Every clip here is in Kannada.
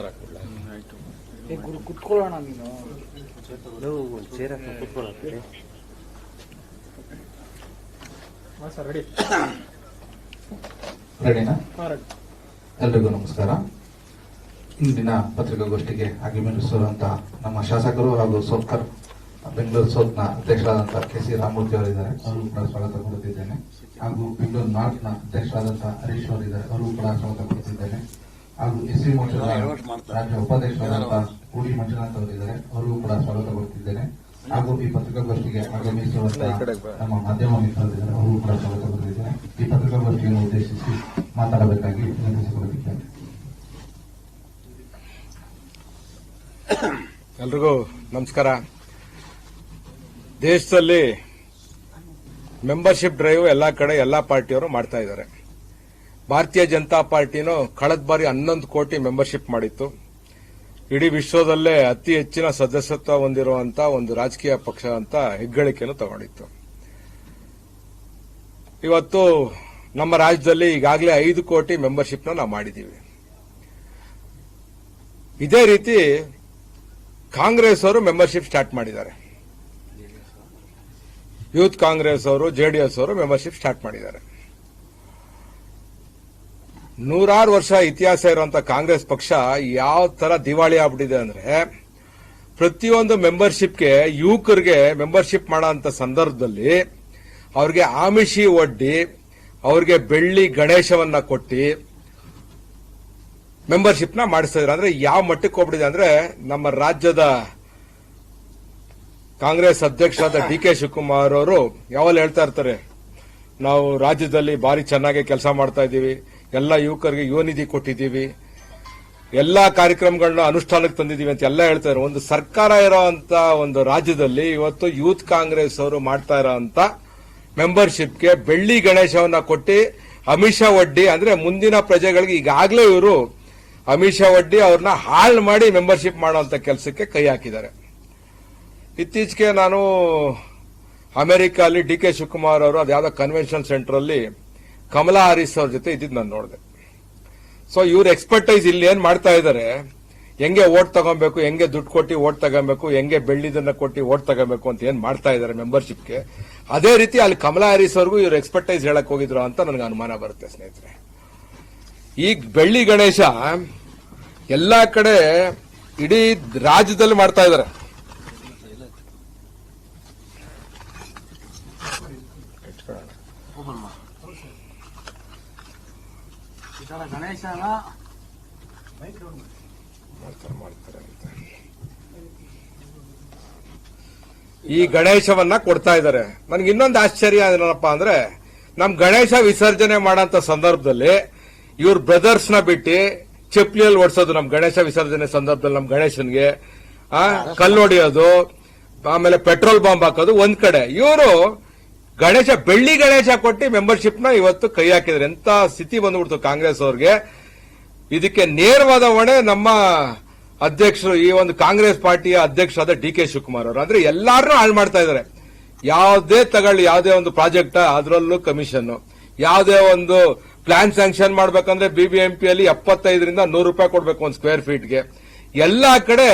ಹಾಕ್ಬಿಡ್ಲ ಏ ಗುರು ಕುತ್ಕೊಳ್ಳೋಣ ನೀನು ಚೇರ್ ಹಾಕಿ ಕೂತ್ಕೊಳ್ಳೋಕೆ ಹಾಂ ಸರ್ ರೆಡಿ ರೆಡಿನಾ ಹಾಂ ರೆಡಿ ಎಲ್ರಿಗೂ ನಮಸ್ಕಾರ. ಇಂದಿನ ಪತ್ರಿಕಾಗೋಷ್ಠಿಗೆ ಆಗಮಿಸಿರುವಂತಹ ನಮ್ಮ ಶಾಸಕರು ಹಾಗೂ ಸೋತ್ಕರ್ ಬೆಂಗಳೂರು ಸೋತ್ನ ಅಧ್ಯಕ್ಷರಾದಂತಹ ಕೆ ಸಿ ರಾಮಮೂರ್ತಿ ಅವರಿದ್ದಾರೆ. ಅವರು ಕೂಡ ಸ್ವಾಗತ ಕೊಡುತ್ತಿದ್ದೇನೆ. ಹಾಗೂ ಬೆಂಗಳೂರು ನಾರ್ತ್ನ ಅಧ್ಯಕ್ಷರಾದಂತಹ ಹರೀಶ್ ಅವರಿದ್ದಾರೆ. ಅವರು ಕೂಡ ಸ್ವಾಗತ ಕೊಡುತ್ತಿದ್ದೇನೆ. ಹಾಗೂ ಎಸ್ ಸಿ ಮೋರ್ಚಾದ ರಾಜ್ಯ ಉಪಾಧ್ಯಕ್ಷರಾದಂತಹ ಕೂಡಿ ಮಂಜುನಾಥ್ ಅವರಿದ್ದಾರೆ. ಅವರಿಗೂ ಕೂಡ ಸ್ವಾಗತ ಕೊಡುತ್ತಿದ್ದೇನೆ. ಹಾಗೂ ಈ ಪತ್ರಿಕಾಗೋಷ್ಠಿಗೆ ಆಗಮಿಸುವಂತಹ ನಮ್ಮ ಮಾಧ್ಯಮ ಮಿತ್ರರಿದ್ದಾರೆ. ಅವರು ಕೂಡ ಸ್ವಾಗತ ಕೊಡುತ್ತಿದ್ದೇನೆ ಈ ಪತ್ರಿಕಾಗೋಷ್ಠಿಯನ್ನು ಉದ್ದೇಶಿಸಿ ಮಾತಾಡಬೇಕಾಗಿ ವಿನಂತಿಸಿಕೊಳ್ಳುತ್ತಿದ್ದೇನೆ ಎಲ್ರಿಗೂ ನಮಸ್ಕಾರ. ದೇಶದಲ್ಲಿ ಮೆಂಬರ್ಶಿಪ್ ಡ್ರೈವ್ ಎಲ್ಲ ಕಡೆ ಎಲ್ಲಾ ಪಾರ್ಟಿಯವರು ಮಾಡ್ತಾ ಇದ್ದಾರೆ. ಭಾರತೀಯ ಜನತಾ ಪಾರ್ಟಿನೂ ಕಳೆದ ಬಾರಿ ಹನ್ನೊಂದು ಕೋಟಿ ಮೆಂಬರ್ಶಿಪ್ ಮಾಡಿತ್ತು. ಇಡೀ ವಿಶ್ವದಲ್ಲೇ ಅತಿ ಹೆಚ್ಚಿನ ಸದಸ್ಯತ್ವ ಹೊಂದಿರುವಂತಹ ಒಂದು ರಾಜಕೀಯ ಪಕ್ಷ ಅಂತ ಹೆಗ್ಗಳಿಕೆಯನ್ನು ತಗೊಂಡಿತ್ತು. ಇವತ್ತು ನಮ್ಮ ರಾಜ್ಯದಲ್ಲಿ ಈಗಾಗಲೇ ಐದು ಕೋಟಿ ಮೆಂಬರ್ಶಿಪ್ನ ನಾವು ಮಾಡಿದ್ದೀವಿ ಇದೇ ರೀತಿ ಕಾಂಗ್ರೆಸ್ ಅವರು ಮೆಂಬರ್ಶಿಪ್ ಸ್ಟಾರ್ಟ್ ಮಾಡಿದ್ದಾರೆ. ಯೂತ್ ಕಾಂಗ್ರೆಸ್ ಅವರು ಜೆಡಿಎಸ್ ಅವರು ಮೆಂಬರ್ಶಿಪ್ ಸ್ಟಾರ್ಟ್ ಮಾಡಿದ್ದಾರೆ. ನೂರಾರು ವರ್ಷ ಇತಿಹಾಸ ಇರುವಂತ ಕಾಂಗ್ರೆಸ್ ಪಕ್ಷ ಯಾವ ತರ ದಿವಾಳಿ ಆಗ್ಬಿಟ್ಟಿದೆ ಅಂದ್ರೆ, ಪ್ರತಿಯೊಂದು ಮೆಂಬರ್ಶಿಪ್ಗೆ ಯುವಕರಿಗೆ ಮೆಂಬರ್ಶಿಪ್ ಮಾಡೋ ಸಂದರ್ಭದಲ್ಲಿ ಅವ್ರಿಗೆ ಆಮಿಷಿ ಒಡ್ಡಿ, ಅವ್ರಿಗೆ ಬೆಳ್ಳಿ ಗಣೇಶವನ್ನ ಕೊಟ್ಟಿ ಮೆಂಬರ್ಶಿಪ್ನ ಮಾಡಿಸ್ತಾ ಇದ್ದಾರೆ ಅಂದ್ರೆ ಯಾವ ಮಟ್ಟಕ್ಕೆ ಹೋಗ್ಬಿಟ್ಟಿದೆ ಅಂದ್ರೆ, ನಮ್ಮ ರಾಜ್ಯದ ಕಾಂಗ್ರೆಸ್ ಅಧ್ಯಕ್ಷರಾದ ಡಿ ಕೆ ಶಿವಕುಮಾರ್ ಅವರು ಯಾವಲ್ಲಿ ಹೇಳ್ತಾ ಇರ್ತಾರೆ, ನಾವು ರಾಜ್ಯದಲ್ಲಿ ಭಾರಿ ಚೆನ್ನಾಗಿ ಕೆಲಸ ಮಾಡ್ತಾ ಇದ್ದೀವಿ. ಎಲ್ಲ ಯುವಕರಿಗೆ ಯುವ ನಿಧಿ ಕೊಟ್ಟಿದ್ದೀವಿ. ಎಲ್ಲ ಕಾರ್ಯಕ್ರಮಗಳನ್ನ ಅನುಷ್ಠಾನಕ್ಕೆ ತಂದಿದ್ದೀವಿ ಅಂತ ಎಲ್ಲ ಹೇಳ್ತಾರೆ ಒಂದು ಸರ್ಕಾರ ಇರೋಂತ ಒಂದು ರಾಜ್ಯದಲ್ಲಿ ಇವತ್ತು ಯೂತ್ ಕಾಂಗ್ರೆಸ್ ಅವರು ಮಾಡ್ತಾ ಇರೋಂತ ಮೆಂಬರ್ಶಿಪ್ಗೆ ಬೆಳ್ಳಿ ಗಣೇಶವನ್ನ ಕೊಟ್ಟು ಅಮಿಷ ಒಡ್ಡಿ, ಅಂದ್ರೆ ಮುಂದಿನ ಪ್ರಜೆಗಳಿಗೆ ಈಗಾಗಲೇ ಇವರು ಅಮಿಷ ಒಡ್ಡಿ ಅವ್ರನ್ನ ಹಾಳು ಮಾಡಿ ಮೆಂಬರ್ಶಿಪ್ ಮಾಡುವಂತ ಕೆಲಸಕ್ಕೆ ಕೈ ಹಾಕಿದ್ದಾರೆ. ಇತ್ತೀಚೆಗೆ ನಾನು ಅಮೆರಿಕ ಅಲ್ಲಿ ಡಿ ಕೆ ಶಿವಕುಮಾರ್ ಅವರು, ಅದ್ಯಾವುದೋ ಕನ್ವೆನ್ಷನ್ ಸೆಂಟರ್ ಅಲ್ಲಿ ಕಮಲಾ ಹಾರಿಸ್ ಅವ್ರ ಜೊತೆ ಇದ್ದಿದ್ದು ನಾನು ನೋಡಿದೆ. ಸೊ ಇವ್ರ ಎಕ್ಸ್ಪರ್ಟೈಸ್ ಇಲ್ಲಿ ಏನ್ ಮಾಡ್ತಾ ಇದ್ದಾರೆ ಹೆಂಗೆ ಓಟ್ ತಗೊಬೇಕು, ಹೆಂಗೆ ದುಡ್ಡು ಕೊಟ್ಟು ಓಟ್ ತಗೊಬೇಕು, ಹೆಂಗೆ ಬೆಳ್ಳಿದನ್ನ ಕೊಟ್ಟು ಓಟ್ ತಗೋಬೇಕು ಅಂತ ಏನ್ ಮಾಡ್ತಾ ಇದ್ದಾರೆ ಮೆಂಬರ್ಶಿಪ್ಗೆ ಅದೇ ರೀತಿ ಅಲ್ಲಿ ಕಮಲಾ ಹ್ಯಾರಿಸ್ ಅವ್ರಿಗೂ ಇವ್ರ ಎಕ್ಸ್ಪರ್ಟೈಸ್ ಹೇಳಕ್ ಹೋಗಿದ್ರು ಅಂತ ನನಗೆ ಅನುಮಾನ ಬರುತ್ತೆ ಸ್ನೇಹಿತರೆ. ಈ ಬೆಳ್ಳಿ ಗಣೇಶ ಎಲ್ಲಾ ಕಡೆ ಇಡೀ ರಾಜ್ಯದಲ್ಲಿ ಮಾಡ್ತಾ ಇದ್ದಾರೆ ಗಣೇಶನ ಮಾಡ್ತಾರೆ ಅಂತ. ಈ ಗಣೇಶವನ್ನ ಕೊಡ್ತಾ ಇದ್ದಾರೆ. ನನಗೆ ಇನ್ನೊಂದು ಆಶ್ಚರ್ಯ ಏನಪ್ಪ ಅಂದ್ರೆ ನಮ್ ಗಣೇಶ ವಿಸರ್ಜನೆ ಮಾಡಂತ ಸಂದರ್ಭದಲ್ಲಿ ಇವ್ರ ಬ್ರದರ್ಸ್ನ ಬಿಟ್ಟು ಚಪ್ಲಿಯಲ್ಲಿ ಓಡಿಸೋದು ನಮ್ ಗಣೇಶ ವಿಸರ್ಜನೆ ಸಂದರ್ಭದಲ್ಲಿ ನಮ್ ಗಣೇಶನ್ಗೆ. ಆ, ಕಲ್ಲು ಹೊಡಿಯೋದು ಆಮೇಲೆ ಪೆಟ್ರೋಲ್ ಬಾಂಬ್ ಹಾಕೋದು ಒಂದ್ ಕಡೆ. ಇವರು ಗಣೇಶ, ಬೆಳ್ಳಿ ಗಣೇಶ ಕೊಟ್ಟು ಮೆಂಬರ್ಶಿಪ್ನ ಇವತ್ತು ಕೈ ಹಾಕಿದ್ರೆ ಎಂತ ಸ್ಥಿತಿ ಬಂದ್ಬಿಡ್ತು ಕಾಂಗ್ರೆಸ್ ಅವ್ರಿಗೆ. ಇದಕ್ಕೆ ನೇರವಾದ ಹೊಣೆ ನಮ್ಮ ಅಧ್ಯಕ್ಷರು, ಈ ಒಂದು ಕಾಂಗ್ರೆಸ್ ಪಾರ್ಟಿಯ ಅಧ್ಯಕ್ಷರಾದ ಡಿ ಕೆ ಶಿವಕುಮಾರ್ ಅವರು. ಅಂದ್ರೆ ಎಲ್ಲಾರನ್ನೂ ಹಾಳು ಮಾಡ್ತಾ ಇದ್ದಾರೆ. ಯಾವುದೇ ತಗೊಳ್ಳಿ, ಯಾವುದೇ ಒಂದು ಪ್ರಾಜೆಕ್ಟ್, ಅದರಲ್ಲೂ ಕಮಿಷನ್ ಯಾವುದೇ ಒಂದು ಪ್ಲಾನ್ ಸ್ಯಾಂಕ್ಷನ್ ಮಾಡ್ಬೇಕಂದ್ರೆ ಬಿಬಿಎಂಪಿ ಅಲ್ಲಿ ಎಪ್ಪತ್ತೈದರಿಂದ ನೂರು ರೂಪಾಯಿ ಕೊಡಬೇಕು ಒಂದು ಸ್ಕ್ವೇರ್ ಫೀಟ್ಗೆ ಎಲ್ಲಾ ಕಡೆ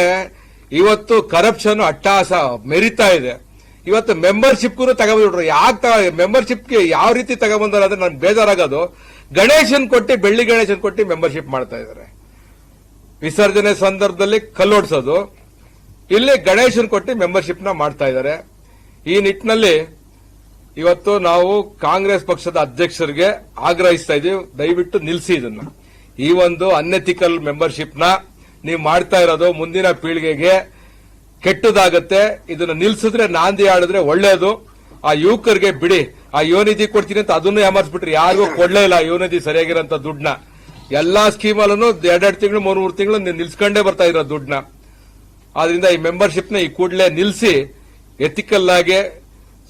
ಇವತ್ತು ಕರಪ್ಷನ್ ಅಟ್ಟಹಾಸ ಮೆರಿತಾ ಇದೆ. ಇವತ್ತು ಮೆಂಬರ್ಶಿಪ್ಗೂ ತಗೊಂಡ್ಬಿಟ್ರು. ಯಾಕೆ ಮೆಂಬರ್ಶಿಪ್ಗೆ ಯಾವ ರೀತಿ ತಗೊಂಡ್ಬಂದಾರೆ ಅಂದ್ರೆ ನನ್ಗೆ ಬೇಜಾರಾಗೋದು. ಗಣೇಶನ್ ಕೊಟ್ಟು, ಬೆಳ್ಳಿ ಗಣೇಶನ್ ಕೊಟ್ಟು ಮೆಂಬರ್ಶಿಪ್ ಮಾಡ್ತಾ ಇದ್ದಾರೆ ವಿಸರ್ಜನೆ ಸಂದರ್ಭದಲ್ಲಿ ಕಲ್ಲೋಡ್ಸೋದು. ಇಲ್ಲಿ ಗಣೇಶನ್ ಕೊಟ್ಟು ಮೆಂಬರ್ಶಿಪ್ನ ಮಾಡ್ತಾ ಇದ್ದಾರೆ ಈ ನಿಟ್ಟಿನಲ್ಲಿ ಇವತ್ತು ನಾವು ಕಾಂಗ್ರೆಸ್ ಪಕ್ಷದ ಅಧ್ಯಕ್ಷರಿಗೆ ಆಗ್ರಹಿಸ್ತಾ ಇದೀವಿ. ದಯವಿಟ್ಟು ನಿಲ್ಲಿಸಿ ಇದನ್ನ. ಈ ಒಂದು ಅನ್ಎಥಿಕಲ್ ಮೆಂಬರ್ಶಿಪ್ನ ನೀವು ಮಾಡ್ತಾ ಇರೋದು ಮುಂದಿನ ಪೀಳಿಗೆಗೆ ಕೆಟ್ಟದಾಗತ್ತೆ, ಇದನ್ನ ನಿಲ್ಸಿದ್ರೆ ನಾಂದಿ ಆಡಿದ್ರೆ ಒಳ್ಳೇದು. ಆ ಯುವಕರಿಗೆ ಬಿಡಿ, ಆ ಯುವನಿಧಿ ಕೊಡ್ತೀನಿ ಅಂತ ಅದನ್ನು ಯಾಮರ್ಸ್ಬಿಟ್ರಿ ಯಾರಿಗೂ ಕೊಡ್ಲೇ ಇಲ್ಲ ಯುವನಿಧಿ ಸರಿಯಾಗಿರೋಂತ ದುಡ್ಡನ್ನ. ಎಲ್ಲಾ ಸ್ಕೀಮಲ್ಲೂ ಎರಡೆರಡು ತಿಂಗಳು ಮೂರು ಮೂರು ತಿಂಗಳು ನಿಲ್ಸ್ಕೊಂಡೇ ಬರ್ತಾ ಇರೋ ದುಡ್ಡನ್ನ. ಆದ್ರಿಂದ ಈ ಮೆಂಬರ್ಶಿಪ್ನ ಈ ಕೂಡಲೇ ನಿಲ್ಲಿಸಿ ಎಥಿಕಲ್ ಆಗಿ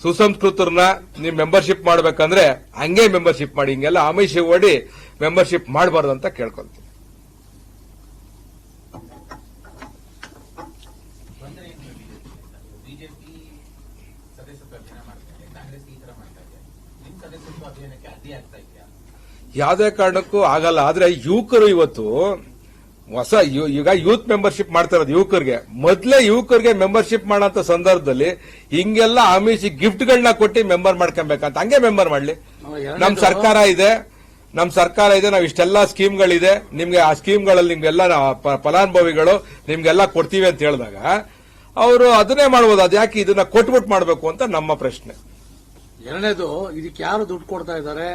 ಸುಸಂಸ್ಕೃತರನ್ನ ನೀವು ಮೆಂಬರ್ಶಿಪ್ ಮಾಡ್ಬೇಕಂದ್ರೆ ಹಂಗೆ ಮೆಂಬರ್ಶಿಪ್ ಮಾಡಿ, ಹಿಂಗೆಲ್ಲ ಆಮಿಷ ಓಡಿ ಮೆಂಬರ್ಶಿಪ್ ಮಾಡಬಾರ್ದು ಅಂತ ಕೇಳ್ಕೊಂತೀನಿ ಬಿಜೆಪಿ ಸದಸ್ಯತ್ವ ಅಭಿಯಾನ ಮಾಡ್ತಾ ಇದೆ ಕಾಂಗ್ರೆಸ್ ಈ ತರ ಮಾಡ್ತಾ ಇದೆ ನಿಮ್ ಸದಸ್ಯತ್ವ ಅಭಿಯಾನಕ್ಕೆ ಅಡ್ಡಿ ಆಗ್ತಾ ಇದೆಯಾ ಯಾವುದೇ ಕಾರಣಕ್ಕೂ ಆಗಲ್ಲ. ಆದ್ರೆ ಯುವಕರು ಇವತ್ತು ಹೊಸ ಈಗ ಯೂತ್ ಮೆಂಬರ್ಶಿಪ್ ಮಾಡ್ತಾ ಇರೋದು ಯುವಕರಿಗೆ. ಮೊದಲೇ ಯುವಕರಿಗೆ ಮೆಂಬರ್ಶಿಪ್ ಮಾಡೋ ಸಂದರ್ಭದಲ್ಲಿ ಹಿಂಗೆಲ್ಲ ಆಮಿಷಿ ಗಿಫ್ಟ್ಗಳನ್ನ ಕೊಟ್ಟು ಮೆಂಬರ್ ಮಾಡ್ಕೊಬೇಕಂತ. ಹಂಗೆ ಮೆಂಬರ್ ಮಾಡ್ಲಿ. ನಮ್ ಸರ್ಕಾರ ಇದೆ. ನಮ್ ಸರ್ಕಾರ ಇದೆ. ನಾವು ಇಷ್ಟೆಲ್ಲ ಸ್ಕೀಮ್ಗಳಿದೆ. ನಿಮ್ಗೆ ಆ ಸ್ಕೀಮ್ಗಳಲ್ಲಿ ನಿಮ್ಗೆಲ್ಲ ಫಲಾನುಭವಿಗಳು ನಿಮ್ಗೆಲ್ಲ ಕೊಡ್ತೀವಿ ಅಂತ ಹೇಳಿದಾಗ ಅವರು ಅದನ್ನೇ ಮಾಡ್ಬೋದು. ಅದ್ಯಾಕೆ ಇದನ್ನ ಕೊಟ್ಬಿಟ್ಟು ಮಾಡಬೇಕು ಅಂತ ನಮ್ಮ ಪ್ರಶ್ನೆ. ಎರಡನೇದು, ಇದಕ್ಕೆ ಯಾರು ದುಡ್ಡು ಕೊಡ್ತಾ ಇದ್ದಾರೆ?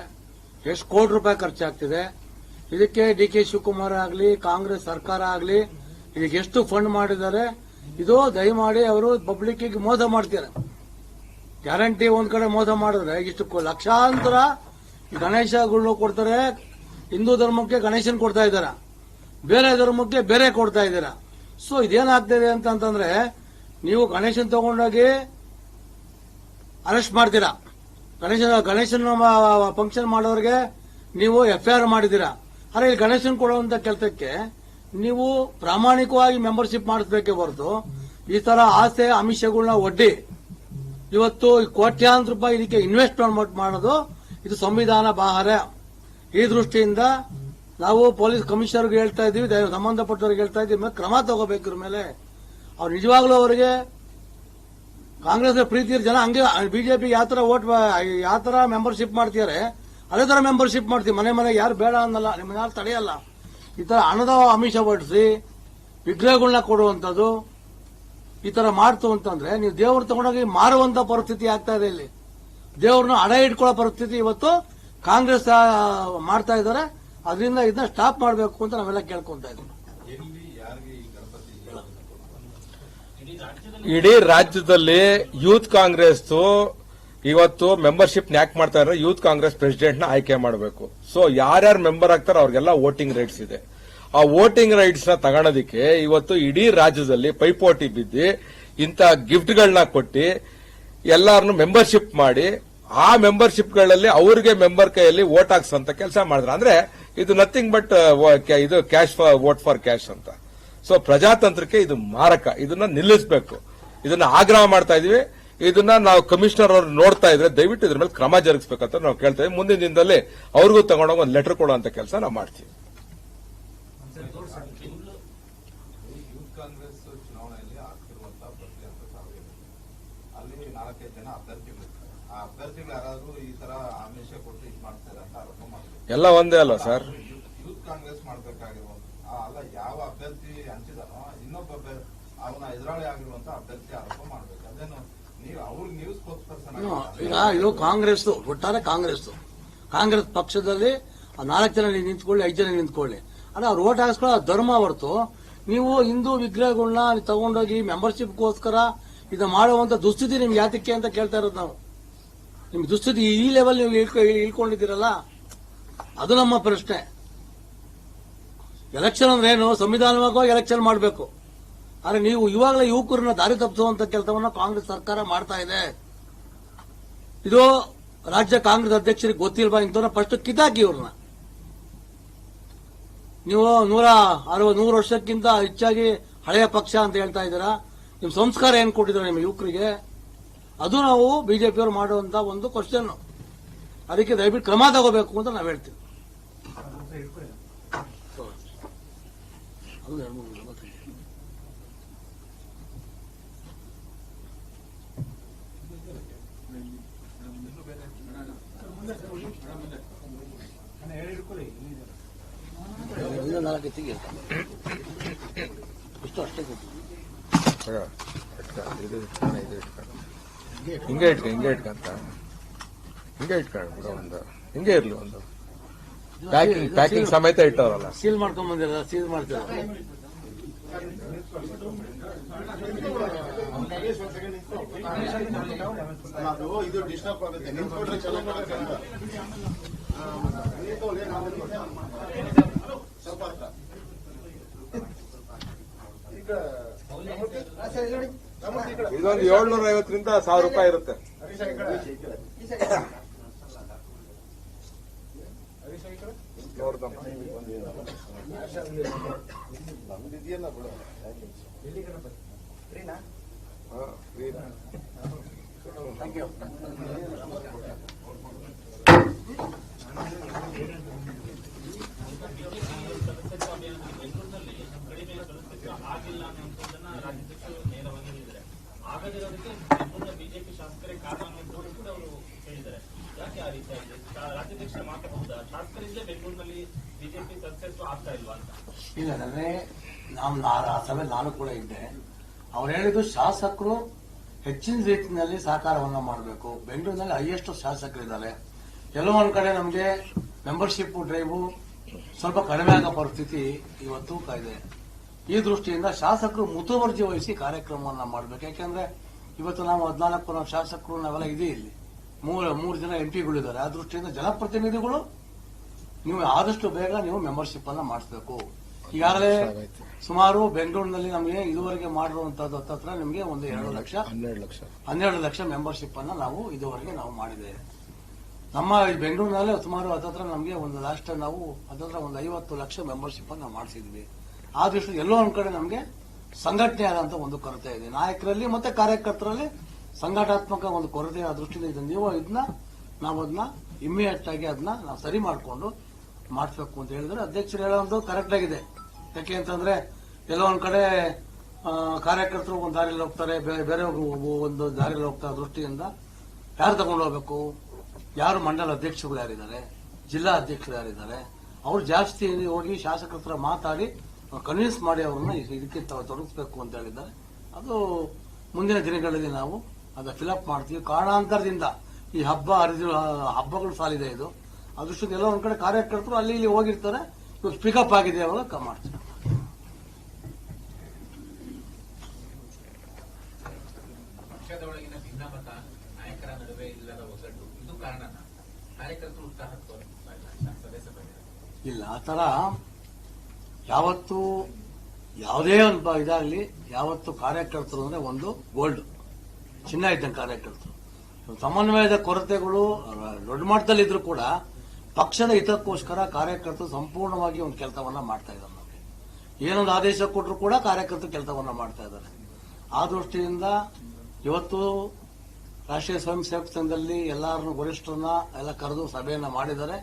ಎಷ್ಟು ಕೋಟಿ ರೂಪಾಯಿ ಖರ್ಚಾಗ್ತಿದೆ? ಇದಕ್ಕೆ ಡಿ ಕೆ ಶಿವಕುಮಾರ್ ಆಗಲಿ, ಕಾಂಗ್ರೆಸ್ ಸರ್ಕಾರ ಆಗಲಿ, ಇದಕ್ಕೆ ಎಷ್ಟು ಫಂಡ್ ಮಾಡಿದ್ದಾರೆ? ಇದು ದಯಮಾಡಿ ಅವರು ಪಬ್ಲಿಕ್ ಮೋಸ ಮಾಡ್ತಾರೆ. ಗ್ಯಾರಂಟಿ ಒಂದ್ ಕಡೆ ಮೋಸ ಮಾಡಿದ್ರೆ ಇಷ್ಟು ಲಕ್ಷಾಂತರ ಗಣೇಶ ಗಣೇಶಗಳು ಕೊಡ್ತಾರೆ. ಹಿಂದೂ ಧರ್ಮಕ್ಕೆ ಗಣೇಶನ್ ಕೊಡ್ತಾ ಇದ್ದಾರೆ. ಬೇರೆ ಧರ್ಮಕ್ಕೆ ಬೇರೆ ಕೊಡ್ತಾ ಇದ್ದೀರಾ. ಸೊ ಇದೇನಾಗ್ತಿದೆ ಅಂತಂದ್ರೆ, ನೀವು ಗಣೇಶನ್ ತಗೊಂಡೋಗಿ ಅರೆಸ್ಟ್ ಮಾಡ್ತೀರಾ? ಗಣೇಶನ ಗಣೇಶನ ಫಂಕ್ಷನ್ ಮಾಡೋರಿಗೆ ನೀವು ಎಫ್ ಐ ಆರ್ ಮಾಡಿದ್ದೀರಾ? ಆದ್ರೆ ಇಲ್ಲಿ ಗಣೇಶನ್ ಕೊಡುವಂತ ಕೆಲಸಕ್ಕೆ ನೀವು ಪ್ರಾಮಾಣಿಕವಾಗಿ ಮೆಂಬರ್ಶಿಪ್ ಮಾಡಿಸ್ಬೇಕೇ ಹೊರತು ಈ ತರ ಆಸೆ ಆಮಿಷಗಳನ್ನ ಒಡ್ಡಿ. ಇವತ್ತು ಕೋಟ್ಯಾಂತರ ರೂಪಾಯಿ ಇದಕ್ಕೆ ಇನ್ವೆಸ್ಟ್ಮೆಂಟ್ ಮಾಡೋದು ಇದು ಸಂವಿಧಾನ ಬಾಹರ ಈ ದೃಷ್ಟಿಯಿಂದ ನಾವು ಪೊಲೀಸ್ ಕಮಿಷನರ್ಗೆ ಹೇಳ್ತಾ ಇದೀವಿ ಸಂಬಂಧಪಟ್ಟವ್ರಿಗೆ ಹೇಳ್ತಾ ಇದೀವಿ ಕ್ರಮ ತಗೋಬೇಕು ಮೇಲೆ. ಅವ್ರು ನಿಜವಾಗ್ಲೂ ಅವರಿಗೆ ಕಾಂಗ್ರೆಸ್ ಪ್ರೀತಿ ಜನ ಹಂಗೆ ಬಿಜೆಪಿ ಯಾವ ವೋಟ್ ಯಾವ ಮೆಂಬರ್ಶಿಪ್ ಮಾಡ್ತಿದ್ದಾರೆ ಅದೇ ತರ ಮೆಂಬರ್ಶಿಪ್ ಮಾಡ್ತೀವಿ. ಮನೆ ಮನೆಗೆ ಯಾರು ಬೇಡ ಅನ್ನಲ್ಲ, ನಿಮ್ಮ ಯಾರು ತಡೆಯಲ್ಲ. ಈ ತರ ಹಣದ ಅಮಿಷ ಪಡಿಸಿ ವಿಗ್ರಹಗಳನ್ನ ಕೊಡುವಂಥದ್ದು, ಈ ತರ ಮಾಡ್ತು ಅಂತಂದ್ರೆ ನೀವು ದೇವ್ರ ತಗೊಂಡೋಗಿ ಮಾರುವಂತ ಪರಿಸ್ಥಿತಿ ಆಗ್ತಾ ಇದೆ ಇಲ್ಲಿ. ದೇವ್ರನ್ನ ಅಡ ಇಟ್ಕೊಳ್ಳೋ ಪರಿಸ್ಥಿತಿ ಇವತ್ತು ಕಾಂಗ್ರೆಸ್ ಮಾಡ್ತಾ ಇದ್ದಾರೆ. ಅದರಿಂದ ಇದನ್ನ ಸ್ಟಾಪ್ ಮಾಡಬೇಕು ಅಂತ ನಾವೆಲ್ಲ ಕೇಳ್ಕೊಂತ ಇದ್ದೀವಿ. ಇಡೀ ರಾಜ್ಯದಲ್ಲಿ ಯೂತ್ ಕಾಂಗ್ರೆಸ್ ಇವತ್ತು ಮೆಂಬರ್ಶಿಪ್ ನ್ಯಾಕ್ ಮಾಡ್ತಾ ಇದ್ರೆ ಯೂತ್ ಕಾಂಗ್ರೆಸ್ ಪ್ರೆಸಿಡೆಂಟ್ನ ಆಯ್ಕೆ ಮಾಡಬೇಕು. ಸೊ ಯಾರ್ಯಾರು ಮೆಂಬರ್ ಆಗ್ತಾರೋ ಅವ್ರಿಗೆಲ್ಲ ವೋಟಿಂಗ್ ರೈಟ್ಸ್ ಇದೆ. ಆ ವೋಟಿಂಗ್ ರೈಟ್ಸ್ನ ಇವತ್ತು ಇಡೀ ರಾಜ್ಯದಲ್ಲಿ ಪೈಪೋಟಿ ಬಿದ್ದು ಇಂಥ ಗಿಫ್ಟ್ಗಳನ್ನ ಕೊಟ್ಟು ಎಲ್ಲಾರನ್ನು ಮೆಂಬರ್ಶಿಪ್ ಮಾಡಿ ಆ ಮೆಂಬರ್ಶಿಪ್ಗಳಲ್ಲಿ ಅವ್ರಿಗೆ ಮೆಂಬರ್ ಕೈಯಲ್ಲಿ ವೋಟ್ ಹಾಕ್ಸಂತ ಕೆಲಸ ಮಾಡಿದ್ರು. ಅಂದ್ರೆ ಇದು ನಥಿಂಗ್ ಬಟ್ ಇದು cash for vote for cash ಅಂತ. ಸೊ ಪ್ರಜಾತಂತ್ರಕ್ಕೆ ಇದು ಮಾರಕ. ಇದನ್ನ ನಿಲ್ಲಿಸಬೇಕು. ಇದನ್ನ ಆಗ್ರಹ ಮಾಡ್ತಾ ಇದೀವಿ. ಇದನ್ನ ನಾವು ಕಮಿಷನರ್ ಅವರು ನೋಡ್ತಾ ಇದ್ರೆ ದಯವಿಟ್ಟು ಇದ್ರ ಮೇಲೆ ಕ್ರಮ ಜರುಗಿಸಬೇಕಂತ ನಾವು ಕೇಳ್ತಾ ಇದೀವಿ. ಮುಂದಿನ ದಿನದಲ್ಲಿ ಅವ್ರಿಗೂ ತಗೊಂಡೋಗಿ ಒಂದು ಲೆಟರ್ ಕೊಡುವಂತ ಕೆಲಸ ನಾವು ಮಾಡ್ತೀವಿ. ಯೂತ್ ಕಾಂಗ್ರೆಸ್ ಚುನಾವಣೆಯಲ್ಲಿ ಆಗ್ತಿರುವಂತಹ ಅವನ ಎದುರಾಳಿ ಆಗಿರುವಂತ ಅಭ್ಯರ್ಥಿ ಆರೋಪ ಮಾಡಬೇಕು. ಅದೇನು ನೀವು ಅವ್ರಿಗೆ ನೀವು ಸ್ಪೋಕ್ಸ್ ಪರ್ಸನ್ ಈಗ ಇದು ಕಾಂಗ್ರೆಸ್ ಒಟ್ಟಾರೆ ಕಾಂಗ್ರೆಸ್ ಕಾಂಗ್ರೆಸ್ ಪಕ್ಷದಲ್ಲಿ ಆ ನಾಲ್ಕು ಜನ ನಿಂತ್ಕೊಳ್ಳಿ ಐದು ಜನ ನಿಂತ್ಕೊಳ್ಳಿ. ಅಂದ್ರೆ ಅವ್ರು ಓಟ್ ಹಾಕ್ಸ್ಕೊಳ್ಳೋ ಧರ್ಮ ಹೊರತು ನೀವು ಹಿಂದೂ ವಿಗ್ರಹಗಳನ್ನ ತಗೊಂಡೋಗಿ ಮೆಂಬರ್ಶಿಪ್ಗೋಸ್ಕರ ಇದನ್ನ ಮಾಡುವಂತ ದುಸ್ಥಿತಿ ನಿಮ್ಗೆ ಯಾತಕ್ಕೆ ಅಂತ ಕೇಳ್ತಾ ಇರೋದು ನಾವು. ನಿಮ್ ದುಸ್ಥಿತಿ ಈ ಲೆವೆಲ್ ನೀವು ಇಳ್ಕೊ- ಇಳ್ಕೊಂಡಿದ್ದೀರಲ್ಲ? ಅದು ನಮ್ಮ ಪ್ರಶ್ನೆ. ಎಲೆಕ್ಷನ್ ಅಂದ್ರೆ ಏನು? ಸಂವಿಧಾನವಾಗೋ ಎಲೆಕ್ಷನ್ ಮಾಡಬೇಕು. ಆದ್ರೆ ನೀವು ಇವಾಗಲೇ ಯುವಕರನ್ನ ದಾರಿ ತಪ್ಪಿಸುವಂತ ಕೆಲಸವನ್ನ ಕಾಂಗ್ರೆಸ್ ಸರ್ಕಾರ ಮಾಡ್ತಾ ಇದೆ. ಇದು ರಾಜ್ಯ ಕಾಂಗ್ರೆಸ್ ಅಧ್ಯಕ್ಷರಿಗೆ ಗೊತ್ತಿಲ್ವಾ ಇಂಥವ್ರನ್ನ ಫಸ್ಟ್ ಕಿತಾಕಿ ಇವ್ರನ್ನ. ನೀವು ನೂರ ಅರವತ್ ನೂರು ವರ್ಷಕ್ಕಿಂತ ಹೆಚ್ಚಾಗಿ ಹಳೆಯ ಪಕ್ಷ ಅಂತ ಹೇಳ್ತಾ ಇದ್ದೀರಾ? ನಿಮ್ ಸಂಸ್ಕಾರ ಏನ್ ಕೊಟ್ಟಿದ್ರು ನಿಮ್ಮ ಯುವಕರಿಗೆ? ಅದು ನಾವು ಬಿಜೆಪಿಯವರು ಮಾಡುವಂತ ಒಂದು ಕ್ವಶನ್ ಅದಕ್ಕೆ ದಯವಿಟ್ಟು ಕ್ರಮ ತಗೋಬೇಕು ಅಂತ ನಾವು ಹೇಳ್ತೀವಿ. ನಾಲ್ಕು ತೆಗಿ ಇಷ್ಟು ಅಷ್ಟೇ ಹಿಂಗೆ ಇಟ್ಕ ಹಿಂಗೆ ಇಟ್ಕಂತ ಹಿಂಗೆ ಇಟ್ಕೊಂಡು ಬಿಡ ಒಂದು. ಹಿಂಗೆ ಇರ್ಲಿ ಒಂದು. ಪ್ಯಾಕಿಂಗ್ ಪ್ಯಾಕಿಂಗ್ ಸಮೇತ ಇಟ್ಟವರಲ್ಲ. ಸೀಲ್ ಮಾಡ್ಕೊಂಡ್ ಬಂದಿರಲ್ಲ ಸೀಲ್ ಮಾಡ್ತೀರ ಇದು ಡಿಸ್ಟರ್ಬ್ ಆಗುತ್ತೆ ನಿಂತ್ಕೊಂಡ್ರೆ ಬರುತ್ತೆ ಅಂತ. ನಿಂತ್ಕೊಳ್ಳಿ, ನಾವು ಸ್ವಲ್ಪ ಹತ್ರ. ಈಗ ಇದೊಂದು ಏಳ್ನೂರ ಐವತ್ತರಿಂದ ಸಾವಿರ ರೂಪಾಯಿ ಇರುತ್ತೆ. ಥ್ಯಾಂಕ್ ನಮ್ದಿದೆಯಲ್ಲ ಇಲ್ಲ ನನಗೆ ನಾವು ಆ ಸಭೆ ನಾನು ಕೂಡ ಇದ್ದೆ. ಅವ್ರು ಹೇಳಿದ್ದು ಶಾಸಕರು ಹೆಚ್ಚಿನ ರೀತಿಯಲ್ಲಿ ಸಹಕಾರವನ್ನು ಮಾಡಬೇಕು. ಬೆಂಗಳೂರಿನಲ್ಲಿ ಹೈಯೆಸ್ಟ್ ಶಾಸಕರಿದ್ದಾರೆ ಕೆಲವೊಂದು ಕಡೆ ನಮಗೆ ಮೆಂಬರ್ಶಿಪ್ ಡ್ರೈವು ಸ್ವಲ್ಪ ಕಡಿಮೆ ಆಗೋ ಪರಿಸ್ಥಿತಿ ಇವತ್ತು ಇದೆ. ಈ ದೃಷ್ಟಿಯಿಂದ ಶಾಸಕರು ಮುತುವರ್ಜಿ ವಹಿಸಿ ಕಾರ್ಯಕ್ರಮವನ್ನು ಮಾಡಬೇಕು. ಯಾಕೆಂದ್ರೆ ಇವತ್ತು ನಾವು ಹದಿನಾಲ್ಕು ನಾವು ಶಾಸಕರು ನಾವೆಲ್ಲ ಇದೆ ಇಲ್ಲಿ. ಮೂರು ಮೂರು ಜನ ಎಂ ಪಿಗಳಿದ್ದಾರೆ ಆ ದೃಷ್ಟಿಯಿಂದ ಜನಪ್ರತಿನಿಧಿಗಳು ನೀವು ಆದಷ್ಟು ಬೇಗ ನೀವು ಮೆಂಬರ್ಶಿಪ್ ಅನ್ನ ಮಾಡಿಸ್ಬೇಕು. ಈಗಾಗಲೇ ಸುಮಾರು ಬೆಂಗಳೂರಿನಲ್ಲಿ ನಮಗೆ ಇದುವರೆಗೆ ಮಾಡಿರುವಂತದ್ದು ಹತ್ತತ್ರ ನಿಮಗೆ ಒಂದು ಎರಡು ಲಕ್ಷ. ಹನ್ನೆರಡು ಲಕ್ಷ. ಹನ್ನೆರಡು ಲಕ್ಷ ಮೆಂಬರ್ಶಿಪ್ ಅನ್ನ ನಾವು ಇದುವರೆಗೆ ನಾವು ಮಾಡಿದೆ. ನಮ್ಮ ಬೆಂಗಳೂರಿನಲ್ಲೇ ಸುಮಾರು ಹತ್ತತ್ರ ನಮಗೆ ಒಂದು ಲಾಸ್ಟ್ ನಾವು ಹತ್ತತ್ರ ಒಂದು ಐವತ್ತು ಲಕ್ಷ ಮೆಂಬರ್ಶಿಪ್ ಅನ್ನ ಮಾಡಿಸಿದ್ವಿ. ಆ ದೃಷ್ಟಿ ಎಲ್ಲೋ ಒಂದ್ ಕಡೆ ನಮಗೆ ಸಂಘಟನೆ ಆದಂತ ಒಂದು ಕೊರತೆ ಇದೆ. ನಾಯಕರಲ್ಲಿ ಮತ್ತೆ ಕಾರ್ಯಕರ್ತರಲ್ಲಿ ಸಂಘಟನಾತ್ಮಕ ಒಂದು ಕೊರತೆ ಆ ದೃಷ್ಟಿಯಿಂದ ಇದೆ ನೀವು ಇದನ್ನ ನಾವು ಅದನ್ನ ಇಮ್ಮಿಡಿಯೇಟ್ ಆಗಿ ಅದನ್ನ ನಾವು ಸರಿ ಮಾಡಿಕೊಂಡು ಮಾಡಿಸ್ಬೇಕು ಅಂತ ಹೇಳಿದ್ರೆ ಅಧ್ಯಕ್ಷರು ಹೇಳೋದು ಕರೆಕ್ಟ್ ಆಗಿದೆ. ಯಾಕೆ ಅಂತಂದ್ರೆ ಎಲ್ಲೋ ಒಂದ್ ಕಡೆ ಕಾರ್ಯಕರ್ತರು ಒಂದು ದಾರಿಯಲ್ಲಿ ಹೋಗ್ತಾರೆ ಬೇರೆ ಬೇರೆ ಒಂದು ದಾರಿಯಲ್ಲಿ ಹೋಗ್ತಾ ದೃಷ್ಟಿಯಿಂದ ಯಾರು ತಗೊಂಡು ಹೋಗ್ಬೇಕು? ಯಾರು ಮಂಡಲ ಅಧ್ಯಕ್ಷರು ಯಾರಿದ್ದಾರೆ? ಜಿಲ್ಲಾ ಅಧ್ಯಕ್ಷರು ಯಾರಿದ್ದಾರೆ? ಅವ್ರು ಜಾಸ್ತಿ ಹೋಗಿ ಶಾಸಕರ ಹತ್ರ ಮಾತಾಡಿ ಕನ್ವಿನ್ಸ್ ಮಾಡಿ ಅವ್ರನ್ನ ಇದಕ್ಕೆ ತೊಡಗಿಸ್ಬೇಕು ಅಂತ ಹೇಳಿದ್ದಾರೆ. ಅದು ಮುಂದಿನ ದಿನಗಳಲ್ಲಿ ನಾವು ಅದ ಫಿಲಪ್ ಮಾಡ್ತೀವಿ. ಕಾರಣಾಂತರದಿಂದ ಈ ಹಬ್ಬ ಹರಿದ, ಹಬ್ಬಗಳು ಸಾಲಿದೆ ಇದು. ಅದೃಷ್ಟ ಎಲ್ಲ ಒಂದ್ ಕಡೆ ಕಾರ್ಯಕರ್ತರು ಅಲ್ಲಿ ಇಲ್ಲಿ ಹೋಗಿರ್ತಾರೆ. ಪಿಕಪ್ ಆಗಿದೆ ಅವಾಗ ತೋರಿಸ್ತಾ ಇಲ್ಲ ಆ ತರ ಯಾವತ್ತು ಯಾವುದೇ ಒಂದು ಇದಾಗಲಿ ಯಾವತ್ತು ಕಾರ್ಯಕರ್ತರು ಅಂದರೆ ಒಂದು ಗೋಲ್ಡ್. ಚಿನ್ನ ಇದ್ದಂಗೆ ಕಾರ್ಯಕರ್ತರು. ಸಮನ್ವಯದ ಕೊರತೆಗಳು ದೊಡ್ಡ ದೊಡ್ಡ ಮಟ್ಟದಲ್ಲಿದ್ದರೂ ಕೂಡ ಪಕ್ಷದ ಹಿತಕ್ಕೋಸ್ಕರ ಕಾರ್ಯಕರ್ತರು ಸಂಪೂರ್ಣವಾಗಿ ಒಂದು ಕೆಲಸವನ್ನ ಮಾಡ್ತಾ ಇದ್ದಾರೆ ನಮಗೆ. ಏನೊಂದು ಆದೇಶ ಕೊಟ್ಟರು ಕೂಡ ಕಾರ್ಯಕರ್ತರು ಕೆಲಸವನ್ನ ಮಾಡ್ತಾ ಇದ್ದಾರೆ. ಆ ದೃಷ್ಟಿಯಿಂದ ಇವತ್ತು ರಾಷ್ಟ್ರೀಯ ಸ್ವಯಂ ಸೇವಕ ಸಂಘದಲ್ಲಿ ಎಲ್ಲರನ್ನು ವರಿಷ್ಠರನ್ನ ಎಲ್ಲ ಕರೆದು ಸಭೆಯನ್ನ ಮಾಡಿದ್ದಾರೆ.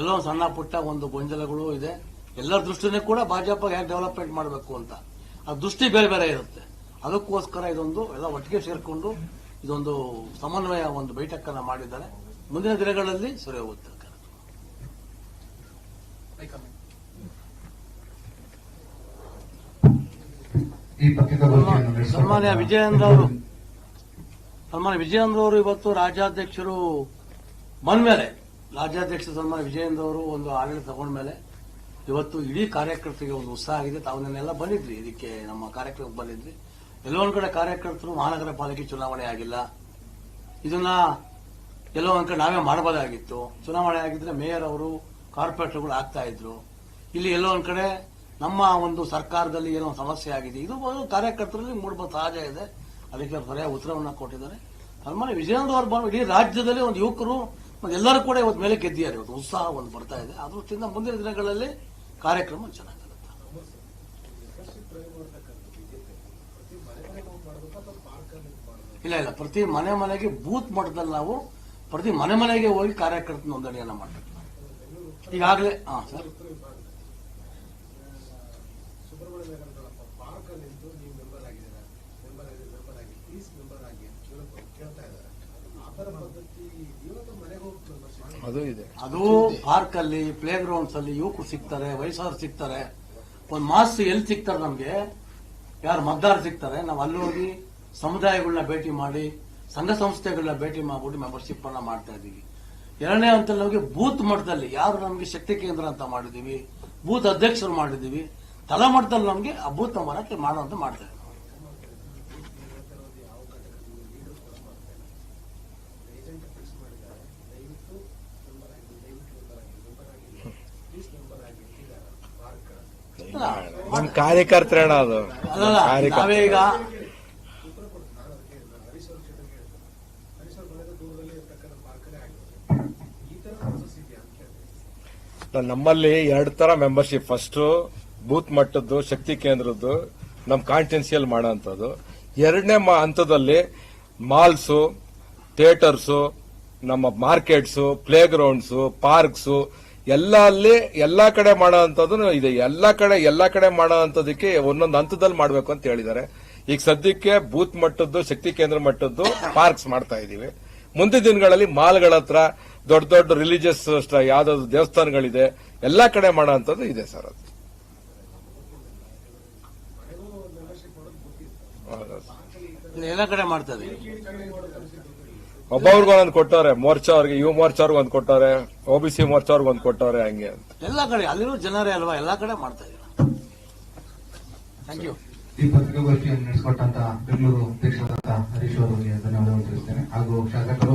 ಎಲ್ಲೋ ಸಣ್ಣ ಪುಟ್ಟ ಒಂದು ಗೊಂದಲಗಳು ಇದೆ. ಎಲ್ಲರ ದೃಷ್ಟಿನೇ ಕೂಡ ಭಾಜಪ ಹೇಗೆ ಡೆವಲಪ್ಮೆಂಟ್ ಮಾಡಬೇಕು ಅಂತ. ಆ ದೃಷ್ಟಿ ಬೇರೆ ಬೇರೆ ಇರುತ್ತೆ. ಅದಕ್ಕೋಸ್ಕರ ಇದೊಂದು ಎಲ್ಲ ಒಟ್ಟಿಗೆ ಸೇರಿಕೊಂಡು ಇದೊಂದು ಸಮನ್ವಯ ಒಂದು ಬೈಠಕ್ಕನ್ನು ಮಾಡಿದ್ದಾರೆ. ಮುಂದಿನ ದಿನಗಳಲ್ಲಿ ಸರಿ ಹೋಗುತ್ತೆ ಸನ್ಮಾನ್ಯ ವಿಜಯೇಂದ್ರ ಅವರು ಸನ್ಮಾನ್ಯ ವಿಜಯೇಂದ್ರ ಅವರು ಇವತ್ತು ರಾಜ್ಯಾಧ್ಯಕ್ಷರು ಬಂದ್ಮೇಲೆ, ರಾಜ್ಯಾಧ್ಯಕ್ಷ ಸನ್ಮಾನ್ಯ ವಿಜಯೇಂದ್ರ ಅವರು ಒಂದು ಆಡಳಿತ ತಗೊಂಡ್ಮೇಲೆ ಇವತ್ತು ಇಡೀ ಕಾರ್ಯಕರ್ತರಿಗೆ ಒಂದು ಉತ್ಸಾಹ ಆಗಿದೆ. ತಾವು ನೆನ್ನೆಲ್ಲ ಬಂದಿದ್ರಿ, ಇದಕ್ಕೆ ನಮ್ಮ ಕಾರ್ಯಕ್ರಮಕ್ಕೆ ಬಂದಿದ್ರಿ. ಎಲ್ಲೋ ಒಂದ್ ಕಡೆ ಕಾರ್ಯಕರ್ತರು ಮಹಾನಗರ ಪಾಲಿಕೆ ಚುನಾವಣೆ ಆಗಿಲ್ಲ. ಇದನ್ನ ಎಲ್ಲೋ ಒಂದ್ ಕಡೆ ನಾವೇ ಮಾಡಬಹುದಾಗಿತ್ತು ಚುನಾವಣೆ ಆಗಿದ್ರೆ ಮೇಯರ್ ಅವರು ಕಾರ್ಪೊರೇಟರ್ಗಳು ಆಗ್ತಾ ಇದ್ರು ಇಲ್ಲಿ ಎಲ್ಲೋ ಒಂದು ಕಡೆ ನಮ್ಮ ಒಂದು ಸರ್ಕಾರದಲ್ಲಿ ಏನೋ ಸಮಸ್ಯೆ ಆಗಿದೆ. ಇದು ಕಾರ್ಯಕರ್ತರಲ್ಲಿ ಮೂಡುವ ಸಹಜ ಇದೆ. ಅದಕ್ಕೆ ಸರಿಯಾದ ಉತ್ತರವನ್ನ ಕೊಟ್ಟಿದ್ದಾರೆ. ಅದ್ಮೇಲೆ ವಿಜಯನಗರ ಬಂದು ಇಡೀ ರಾಜ್ಯದಲ್ಲಿ ಒಂದು ಯುವಕರು, ಮತ್ತೆ ಎಲ್ಲರೂ ಕೂಡ ಇವತ್ತು ಮೇಲೆ ಗೆದ್ದಿದ್ದಾರೆ. ಇವತ್ತು ಉತ್ಸಾಹ ಒಂದು ಬರ್ತಾ ಇದೆ. ಆ ಮುಂದಿನ ದಿನಗಳಲ್ಲಿ ಕಾರ್ಯಕ್ರಮ ಚೆನ್ನಾಗಿರುತ್ತೆ. ಇಲ್ಲ ಇಲ್ಲ. ಪ್ರತಿ ಮನೆ ಮನೆಗೆ ಬೂತ್ ಮಟ್ಟದಲ್ಲಿ ನಾವು, ಪ್ರತಿ ಮನೆ ಮನೆಗೆ ಹೋಗಿ ಕಾರ್ಯಕರ್ತ ನೋಂದಣಿಯನ್ನು ಮಾಡಬೇಕು ಈಗಾಗಲೇ ಹಾ ಸರ್. ಅದು ಇದೆ. ಅದು ಪಾರ್ಕ್ ಅಲ್ಲಿ ಪ್ಲೇ ಗ್ರೌಂಡ್ಸ್ ಅಲ್ಲಿ ಯುವಕರು ಸಿಗ್ತಾರೆ ವಯಸ್ಸಾದ್ರು ಸಿಗ್ತಾರೆ. ಒಂದು ಮಾಸ್ ಎಲ್ಲಿ ಸಿಗ್ತಾರೆ ನಮ್ಗೆ? ಯಾರು ಮತದಾರ ಸಿಗ್ತಾರೆ ನಾವು ಅಲ್ಲಿ ಹೋಗಿ ಸಮುದಾಯಗಳನ್ನ ಭೇಟಿ ಮಾಡಿ ಸಂಘ ಸಂಸ್ಥೆಗಳನ್ನ ಭೇಟಿ ಮಾಡ್ಬಿಟ್ಟು ಮೆಂಬರ್ಶಿಪ್ ಅನ್ನ ಮಾಡ್ತಾ ಇದೀವಿ ಎರಡನೇ ಹಂತದಲ್ಲಿ ನಮಗೆ ಬೂತ್ ಮಟ್ಟದಲ್ಲಿ ಯಾರು ನಮಗೆ ಶಕ್ತಿ ಕೇಂದ್ರ ಅಂತ ಮಾಡಿದೀವಿ ಬೂತ್ ಅಧ್ಯಕ್ಷರು ಮಾಡಿದೀವಿ ತಲಾ ಮಟ್ಟದಲ್ಲಿ ನಮಗೆ ಆ ಬೂತ್ ಮರಕ್ಕೆ ಮಾಡುವಂತ ಮಾಡ್ತೇವೆ. ಕಾರ್ಯಕರ್ತರೇಣ ಅದು? ನಾವೇ ಮಾಡಿದ್ದಾರೆ ನಮ್ಮಲ್ಲಿ ಎರಡು ತರ ಮೆಂಬರ್ಶಿಪ್ ಫಸ್ಟ್ ಬೂತ್ ಮಟ್ಟದ್ದು, ಶಕ್ತಿ ಕೇಂದ್ರದ್ದು ನಮ್ಮ ಕಾಂಟೆನ್ಸಿಯಲ್ ಮಾಡೋಂಥದ್ದು. ಎರಡನೇ ಹಂತದಲ್ಲಿ ಮಾಲ್ಸು ಥಿಯೇಟರ್ಸು ನಮ್ಮ ಮಾರ್ಕೆಟ್ಸು ಪ್ಲೇ ಗ್ರೌಂಡ್ಸ್ ಪಾರ್ಕ್ಸು ಎಲ್ಲ ಅಲ್ಲಿ ಎಲ್ಲ ಕಡೆ ಮಾಡೋ ಅಂಥದ್ದು ಇದೆ. ಎಲ್ಲ ಕಡೆ ಎಲ್ಲ ಕಡೆ ಮಾಡೋ ಅಂಥದ್ದಕ್ಕೆ ಒಂದೊಂದು ಹಂತದಲ್ಲಿ ಮಾಡಬೇಕು ಅಂತ ಹೇಳಿದ್ದಾರೆ. ಈಗ ಸದ್ಯಕ್ಕೆ ಬೂತ್ ಮಟ್ಟದ್ದು ಶಕ್ತಿ ಕೇಂದ್ರ ಮಟ್ಟದ್ದು ಪಾರ್ಕ್ಸ್ ಮಾಡ್ತಾ ಇದ್ದೀವಿ. ಮುಂದಿನ ದಿನಗಳಲ್ಲಿ ಮಾಲ್ಗಳ ಹತ್ರ ದೊಡ್ಡ ದೊಡ್ಡ ರಿಲಿಜಿಯಸ್ ಯಾವ್ದಾದ್ರು ದೇವಸ್ಥಾನಗಳಿದೆ ಎಲ್ಲಾ ಕಡೆ ಮಾಡೋದು ಇದೆ ಸರ್ ಅದು. ಎಲ್ಲ ಕಡೆ ಮಾಡ್ತಾ ಇದೀವಿ ಒಬ್ಬೊಬ್ರಿಗೆ ಒಂದೊಂದು ಕೊಟ್ಟವ್ರೆ ಮೋರ್ಚಾ ಅವ್ರಿಗೆ ಯುವ ಮೋರ್ಚಾ ಅವ್ರಿಗೆ ಒಂದ್ ಕೊಟ್ಟವ್ರೆ ಓಬಿಸಿ ಮೋರ್ಚಾ ಅವ್ರಿಗೆ ಒಂದ್ ಕೊಟ್ಟವ್ರೆ ಹಂಗೆ ಅಂತ. ಎಲ್ಲ ಕಡೆ ಅಲ್ಲಿರೋ ಜನರೇ ಅಲ್ವಾ ಎಲ್ಲ ಕಡೆ ಮಾಡ್ತಾ ಇದ್ದೀವಿ ಥ್ಯಾಂಕ್ ಯು ಈ ಪತ್ರಿಕಾಗೋಷ್ಠಿಯನ್ನು ನಡೆಸಿಕೊಟ್ಟಂತ ಬೆಂಗಳೂರು ಅಧ್ಯಕ್ಷರಾದಂತಹ ಹರೀಶ್ ಅವರಿಗೆ ಧನ್ಯವಾದಗಳು ತಿಳಿಸ್ತೇನೆ. ಹಾಗೂ ಶಾಸಕರು